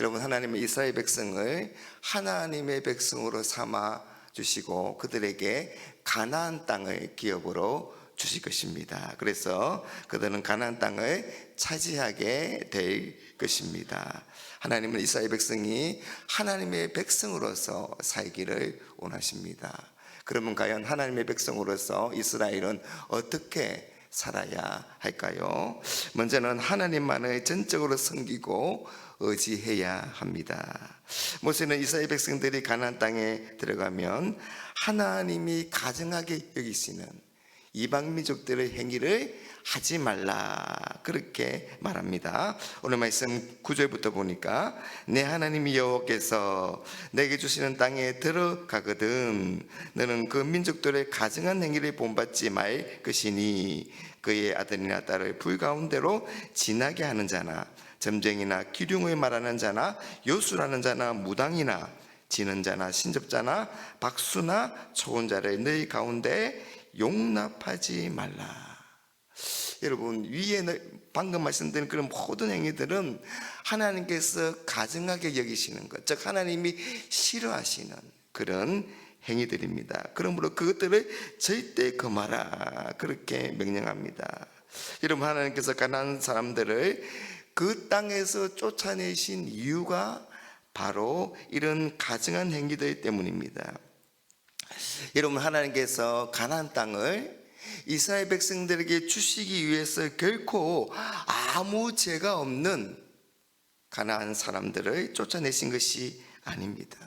여러분 하나님의 이스라엘 백성을 하나님의 백성으로 삼아 주시고 그들에게 가나안 땅을 기업으로 주실 것입니다. 그래서 그들은 가나안 땅을 차지하게 될 것입니다. 하나님은 이스라엘 백성이 하나님의 백성으로서 살기를 원하십니다. 그러면 과연 하나님의 백성으로서 이스라엘은 어떻게 살아야 할까요? 먼저는 하나님만을 전적으로 섬기고 의지해야 합니다. 모세는 이스라엘 백성들이 가나안 땅에 들어가면 하나님이 가증하게 여기시는 이방 민족들의 행위를 하지 말라 그렇게 말합니다. 오늘 말씀 9절부터 보니까 내 하나님 여호와께서 내게 주시는 땅에 들어가거든 너는 그 민족들의 가증한 행위를 본받지 말 것이니 그의 아들이나 딸을 불 가운데로 지나게 하는 자나 점쟁이나 기륭을 말하는 자나 요술하는 자나 무당이나 지는 자나 신접자나 박수나 초혼 자를 너희 가운데 용납하지 말라. 여러분 위에 방금 말씀드린 그런 모든 행위들은 하나님께서 가증하게 여기시는 것, 즉 하나님이 싫어하시는 그런 행위들입니다. 그러므로 그것들을 절대 금하라 그렇게 명령합니다. 여러분 하나님께서 가난한 사람들을 그 땅에서 쫓아내신 이유가 바로 이런 가증한 행위들 때문입니다. 여러분 하나님께서 가나안 땅을 이스라엘 백성들에게 주시기 위해서 결코 아무 죄가 없는 가나안 사람들을 쫓아내신 것이 아닙니다.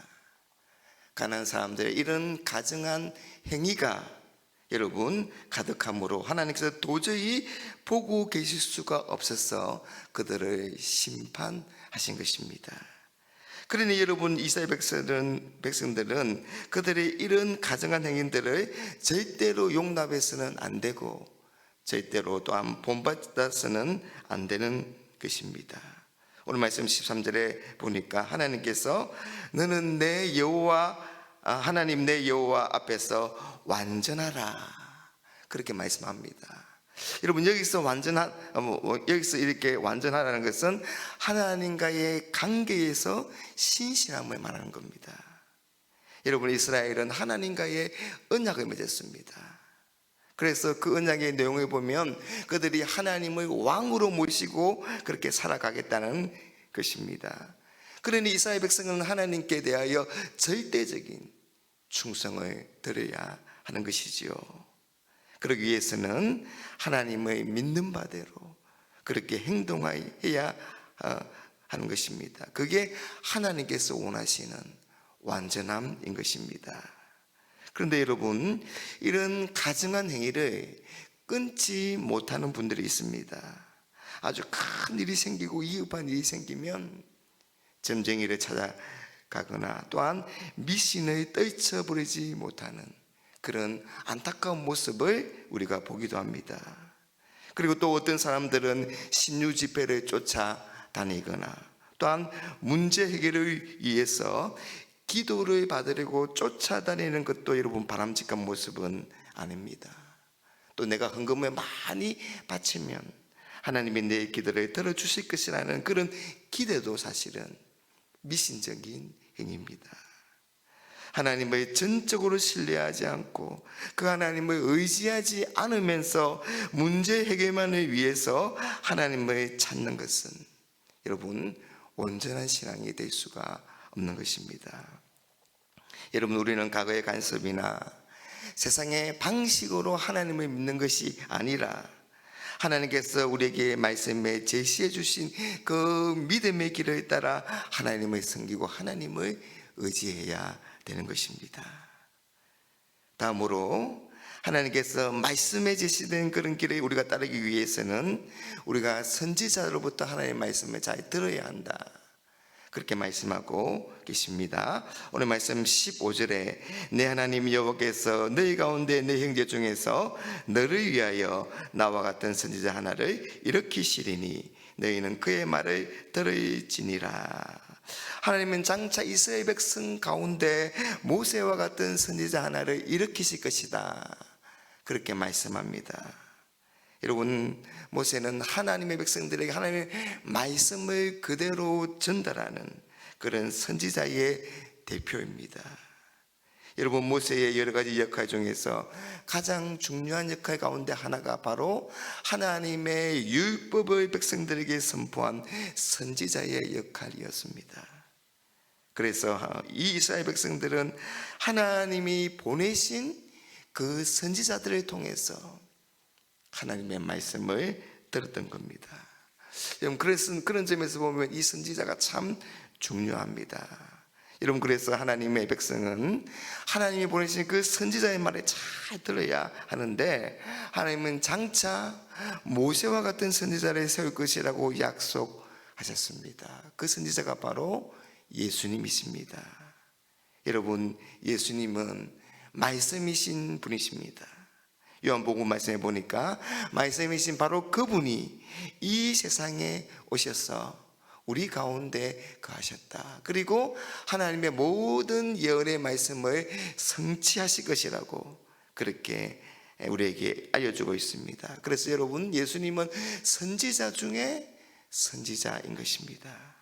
가나안 사람들의 이런 가증한 행위가 여러분 가득함으로 하나님께서 도저히 보고 계실 수가 없어서 그들을 심판하신 것입니다. 그러니 여러분 이스라엘 백성들은, 백성들은 그들의 이런 가정한 행위들을 절대로 용납해서는 안 되고 절대로 또한 본받아서는 안 되는 것입니다. 오늘 말씀 13절에 보니까 하나님께서 너는 내 여호와 아, 하나님 내 여호와 앞에서 완전하라 그렇게 말씀합니다. 여러분 여기서 완전한 어, 뭐, 여기서 이렇게 완전하라는 것은 하나님과의 관계에서 신실함을 말하는 겁니다. 여러분 이스라엘은 하나님과의 언약을 맺었습니다. 그래서 그 언약의 내용을 보면 그들이 하나님을 왕으로 모시고 그렇게 살아가겠다는 것입니다. 그러니 이스라엘 백성은 하나님께 대하여 절대적인 충성을 드려야 하는 것이지요. 그러기 위해서는 하나님의 믿는 바대로 그렇게 행동해야 어, 하는 것입니다. 그게 하나님께서 원하시는 완전함인 것입니다. 그런데 여러분, 이런 가증한 행위를 끊지 못하는 분들이 있습니다. 아주 큰 일이 생기고 이급한 일이 생기면 점쟁이를 찾아가거나 또한 미신을 떨쳐버리지 못하는 그런 안타까운 모습을 우리가 보기도 합니다. 그리고 또 어떤 사람들은 신유 집회를 쫓아다니거나 또한 문제 해결을 위해서 기도를 받으려고 쫓아다니는 것도 여러분 바람직한 모습은 아닙니다. 또 내가 헌금을 많이 바치면 하나님이 내 기도를 들어주실 것이라는 그런 기대도 사실은 미신적인 행위입니다. 하나님을 전적으로 신뢰하지 않고 그 하나님을 의지하지 않으면서 문제 해결만을 위해서 하나님을 찾는 것은 여러분 온전한 신앙이 될 수가 없는 것입니다. 여러분 우리는 과거의 간섭이나 세상의 방식으로 하나님을 믿는 것이 아니라 하나님께서 우리에게 말씀에 제시해 주신 그 믿음의 길을 따라 하나님을 섬기고 하나님을 의지해야 되는 것입니다. 다음으로 하나님께서 말씀에 제시된 그런 길에 우리가 따르기 위해서는 우리가 선지자로부터 하나님의 말씀을 잘 들어야 한다. 그렇게 말씀하고 계십니다. 오늘 말씀 15절에 내 하나님 여호와께서 너희 가운데 내 형제 중에서 너를 위하여 나와 같은 선지자 하나를 일으키시리니 너희는 그의 말을 들을지니라. 하나님은 장차 이스라엘 백성 가운데 모세와 같은 선지자 하나를 일으키실 것이다. 그렇게 말씀합니다. 여러분 모세는 하나님의 백성들에게 하나님의 말씀을 그대로 전달하는 그런 선지자의 대표입니다. 여러분 모세의 여러 가지 역할 중에서 가장 중요한 역할 가운데 하나가 바로 하나님의 율법을 백성들에게 선포한 선지자의 역할이었습니다. 그래서 이 이스라엘 백성들은 하나님이 보내신 그 선지자들을 통해서 하나님의 말씀을 들었던 겁니다. 여러분 그래서 그런 점에서 보면 이 선지자가 참 중요합니다. 여러분 그래서 하나님의 백성은 하나님이 보내신 그 선지자의 말에 잘 들어야 하는데 하나님은 장차 모세와 같은 선지자를 세울 것이라고 약속하셨습니다. 그 선지자가 바로 예수님이십니다. 여러분 예수님은 말씀이신 분이십니다. 요한복음 말씀에 보니까 말씀이신 바로 그분이 이 세상에 오셔서 우리 가운데 거하셨다. 그리고 하나님의 모든 예언의 말씀을 성취하실 것이라고 그렇게 우리에게 알려주고 있습니다. 그래서 여러분 예수님은 선지자 중에 선지자인 것입니다.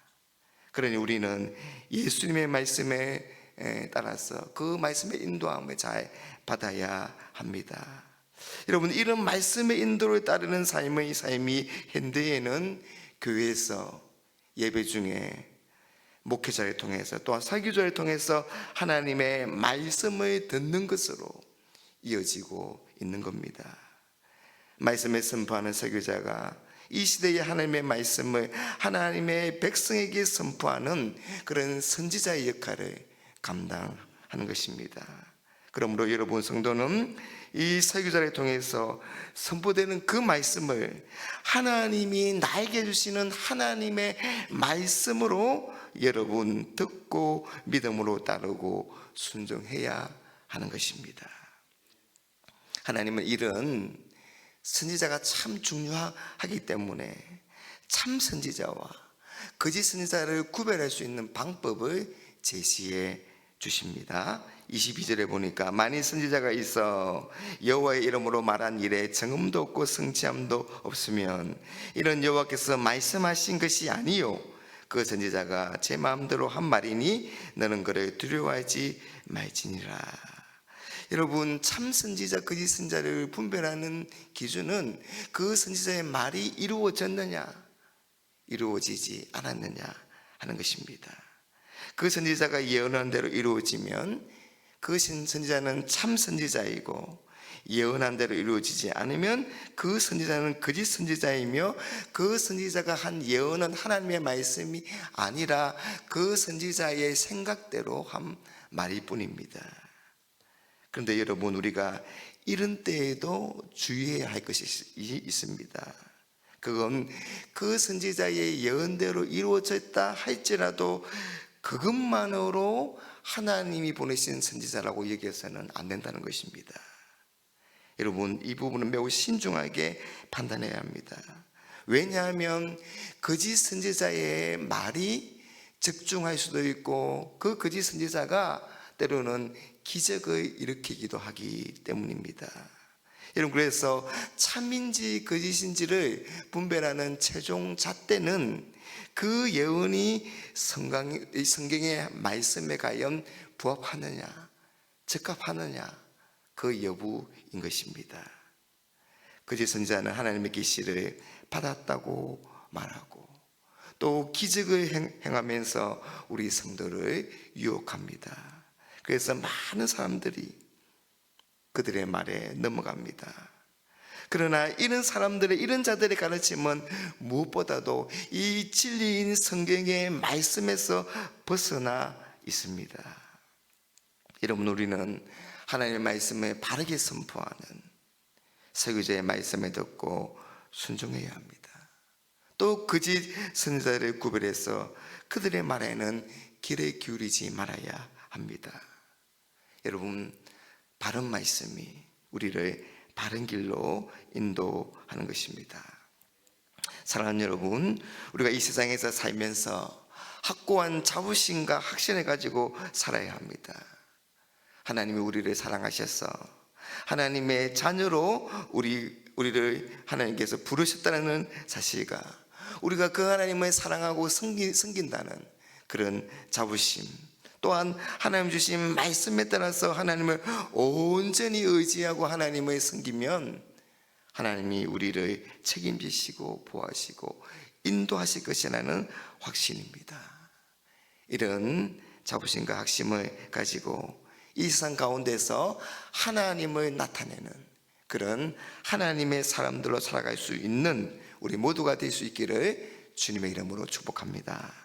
그러니 우리는 예수님의 말씀에 따라서 그 말씀의 인도함을 잘 받아야 합니다. 여러분 이런 말씀의 인도를 따르는 삶의 삶이 현대에는 교회에서 예배 중에 목회자를 통해서 또한 설교자를 통해서 하나님의 말씀을 듣는 것으로 이어지고 있는 겁니다. 말씀을 선포하는 설교자가 이 시대의 하나님의 말씀을 하나님의 백성에게 선포하는 그런 선지자의 역할을 감당하는 것입니다. 그러므로 여러분 성도는 이 설교자를 통해서 선포되는 그 말씀을 하나님이 나에게 주시는 하나님의 말씀으로 여러분 듣고 믿음으로 따르고 순종해야 하는 것입니다. 하나님은 이런 선지자가 참 중요하기 때문에 참 선지자와 거짓 선지자를 구별할 수 있는 방법을 제시해 주십니다. 22절에 보니까 만일 선지자가 있어 여호와의 이름으로 말한 일에 정음도 없고 성취함도 없으면 이런 여호와께서 말씀하신 것이 아니요 그 선지자가 제 마음대로 한 말이니 너는 그를 두려워하지 말지니라. 여러분 참 선지자 거짓 선지자를 분별하는 기준은 그 선지자의 말이 이루어졌느냐 이루어지지 않았느냐 하는 것입니다. 그 선지자가 예언한 대로 이루어지면 그 선지자는 참 선지자이고 예언한 대로 이루어지지 않으면 그 선지자는 거짓 선지자이며 그 선지자가 한 예언은 하나님의 말씀이 아니라 그 선지자의 생각대로 한 말일 뿐입니다. 그런데 여러분 우리가 이런 때에도 주의해야 할 것이 있습니다. 그건 그 선지자의 예언대로 이루어졌다 할지라도 그것만으로 하나님이 보내신 선지자라고 얘기해서는 안 된다는 것입니다. 여러분, 이 부분은 매우 신중하게 판단해야 합니다. 왜냐하면 거짓 선지자의 말이 적중할 수도 있고 그 거짓 선지자가 때로는 기적을 일으키기도 하기 때문입니다. 여러분 그래서 참인지 거짓인지를 분별하는 최종 잣대는 그 예언이 성경, 성경의 말씀에 과연 부합하느냐, 적합하느냐, 그 여부인 것입니다. 그제 선자는 하나님의 계시를 받았다고 말하고 또 기적을 행하면서 우리 성도를 유혹합니다. 그래서 많은 사람들이 그들의 말에 넘어갑니다. 그러나 이런 사람들의 이런 자들의 가르침은 무엇보다도 이 진리인 성경의 말씀에서 벗어나 있습니다. 여러분 우리는 하나님의 말씀을 바르게 선포하는 설교자의 말씀을 듣고 순종해야 합니다. 또 거짓 선자를 구별해서 그들의 말에는 길에 기울이지 말아야 합니다. 여러분 바른 말씀이 우리를 바른 길로 인도하는 것입니다. 사랑하는 여러분, 우리가 이 세상에서 살면서 확고한 자부심과 확신을 가지고 살아야 합니다. 하나님이 우리를 사랑하셔서 하나님의 자녀로 우리 우리를 하나님께서 부르셨다는 사실과 우리가 그 하나님을 사랑하고 섬긴다는 그런 자부심 또한 하나님 주신 말씀에 따라서 하나님을 온전히 의지하고 하나님을 섬기면 하나님이 우리를 책임지시고 보호하시고 인도하실 것이라는 확신입니다. 이런 자부심과 확심을 가지고 이 세상 가운데서 하나님을 나타내는 그런 하나님의 사람들로 살아갈 수 있는 우리 모두가 될 수 있기를 주님의 이름으로 축복합니다.